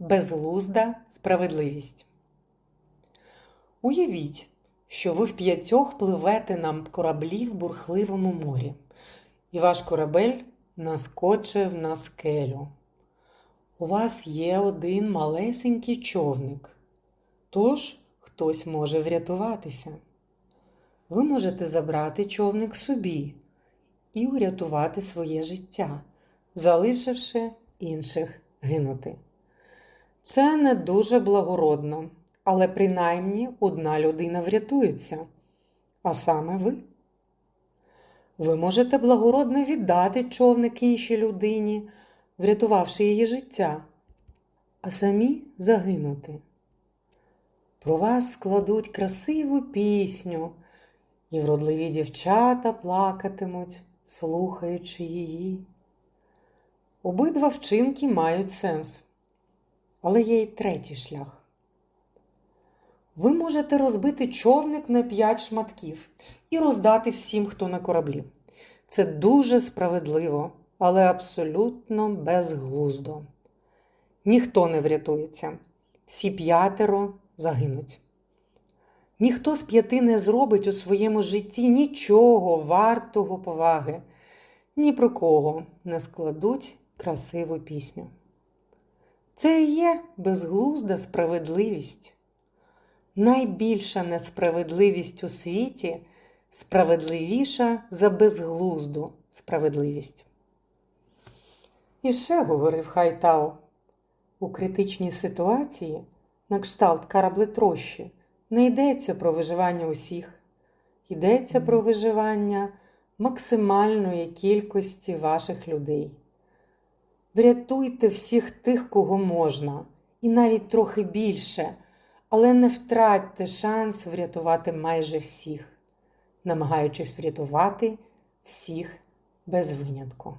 Безглузда справедливість. Уявіть, що ви в п'ятьох пливете на кораблі в бурхливому морі, і ваш корабель наскочив на скелю. У вас є один малесенький човник, тож хтось може врятуватися. Ви можете забрати човник собі і урятувати своє життя, залишивши інших гинути. Це не дуже благородно, але принаймні одна людина врятується, а саме ви. Ви можете благородно віддати човник іншій людині, врятувавши її життя, а самі загинути. Про вас складуть красиву пісню, і вродливі дівчата плакатимуть, слухаючи її. Обидва вчинки мають сенс, але є й третій шлях. Ви можете розбити човник на п'ять шматків і роздати всім, хто на кораблі. Це дуже справедливо, але абсолютно безглуздо. Ніхто не врятується, всі п'ятеро загинуть. Ніхто з п'яти не зробить у своєму житті нічого вартого поваги, ні про кого не складуть красиву пісню. Це і є безглузда справедливість. Найбільша несправедливість у світі справедливіша за безглузду справедливість. І ще говорив Хайтао, у критичній ситуації на кшталт караблетрощі не йдеться про виживання усіх, йдеться про виживання максимальної кількості ваших людей. Врятуйте всіх тих, кого можна, і навіть трохи більше, але не втратьте шанс врятувати майже всіх, намагаючись врятувати всіх без винятку.